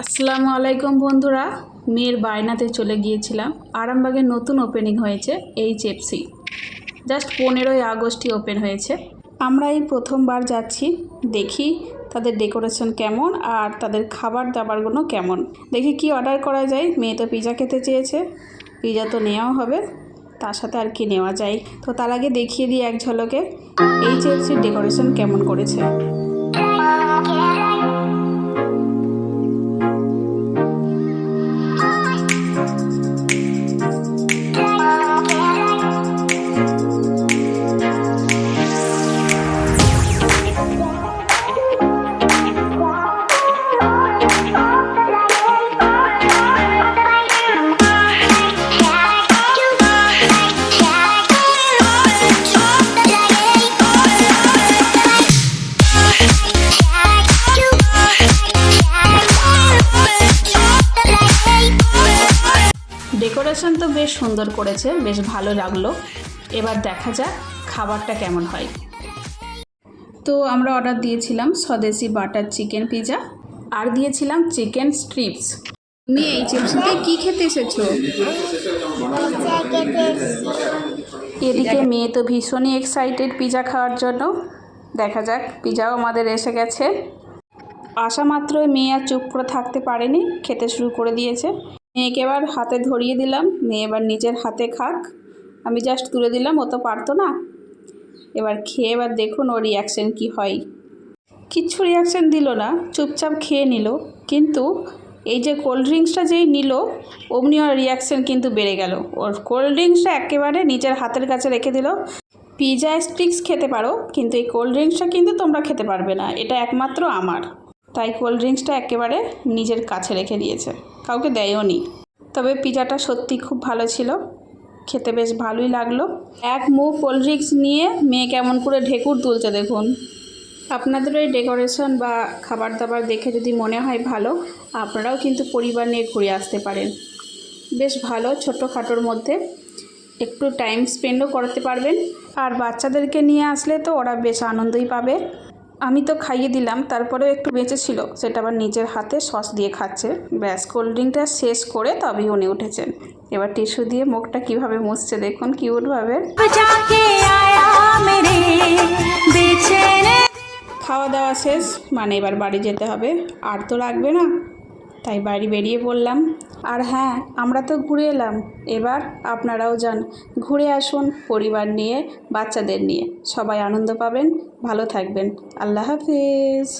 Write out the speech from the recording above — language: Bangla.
আসসালামু আলাইকুম বন্ধুরা, মেয়ের বায়নাতে চলে গিয়েছিলাম। আরামবাগে নতুন ওপেনিং হয়েছে এই চেপসি জাস্ট পনেরোই আগস্টই ওপেন হয়েছে। আমরা এই প্রথমবার যাচ্ছি, দেখি তাদের ডেকোরেশন কেমন আর তাদের খাবার দাবারগুলো কেমন। দেখি কি অর্ডার করা যায়, মেয়ে তো পিজা খেতে চেয়েছে পিজা তো নেওয়াও হবে, তার সাথে আর কি নেওয়া যায়? তো তার আগে দেখিয়ে দিই এক ঝলকে এই চেপসির ডেকোরেশন কেমন করেছে। ডেকোরেশন তো বেশ সুন্দর করেছে, বেশ ভালো লাগল। এবার দেখা যাক খাবারটা কেমন হয়। তো আমরা অর্ডার দিয়েছিলাম স্বদেশি বাটার চিকেন পিজা আর দিয়েছিলাম চিকেন স্ট্রিপস তুমি এই চিপসিতে কি খেতে এসেছ? এদিকে মেয়ে তো ভীষণই এক্সাইটেড পিজা খাওয়ার জন্য। দেখা যাক, পিজাও আমাদের এসে গেছে। আসা মাত্রই মেয়ে আর চুপ করে থাকতে পারেনি, খেতে শুরু করে দিয়েছে। মেয়েকে এবার হাতে ধরিয়ে দিলাম। মেয়ে এবার নিজের হাতে খাক। আমি জাস্ট তুলে দিলাম, ও তো পারতো না। এবার খেয়ে এবার দেখুন ওর রিয়াকশান কি হয়। কিচ্ছু রিয়াকশান দিল না, চুপচাপ খেয়ে নিল। কিন্তু এই যে কোল্ড ড্রিঙ্কসটা যেই নিল, অমনি ওর রিয়াকশান কিন্তু বেড়ে গেল। ওর কোল্ড ড্রিঙ্কসটা একেবারে নিজের হাতের কাছে রেখে দিল। পিজা স্টিক্স খেতে পারো, কিন্তু এই কোল্ড ড্রিঙ্কসটা কিন্তু তোমরা খেতে পারবে না। এটা একমাত্র আমার। তাই কোল্ড ড্রিঙ্কসটা একেবারে নিজের কাছে রেখে দিয়েছে। কাউকে দেয়ও নি। তবে পিজাটা সত্যি খুব ভালো ছিল। খেতে বেশ ভালোই লাগল। এক মুখ কোল্ড ড্রিঙ্কস নিয়ে মেয়ে কেমন করে ঢেকুর তুলছে দেখুন। আপনাদের ওই ডেকোরেশন বা খাবার দাবার দেখে যদি মনে হয় ভালো, আপনারাও কিন্তু পরিবার নিয়ে ঘুরে আসতে পারেন। বেশ ভালো ছোটোখাটোর মধ্যে একটু টাইম স্পেন্ডও করতে পারবেন। আর বাচ্চাদেরকে নিয়ে আসলে তো ওরা বেশ আনন্দই পাবে। আমি তো খাইয়ে দিলাম তারপরেও একটু বেঁচে ছিল। সেটা আবার নিজের হাতে সস দিয়ে খাচ্ছে। ব্যাস কোল্ড ড্রিঙ্কটা শেষ করে তবেই উনি উঠেছেন। এবার টিস্যু দিয়ে মুখটা কীভাবে মুছছে দেখুন কিউটভাবে খাওয়া দাওয়া শেষ মানে এবার বাড়ি যেতে হবে। আর তো লাগবে না। তাই বাড়ি বেরিয়ে পড়লাম। আর হ্যাঁ আমরা তো ঘুরে এলাম। এবার আপনারাও যান। ঘুরে আসুন পরিবার নিয়ে, বাচ্চাদের নিয়ে। সবাই আনন্দ পাবেন, ভালো থাকবেন। আল্লাহ হাফিজ.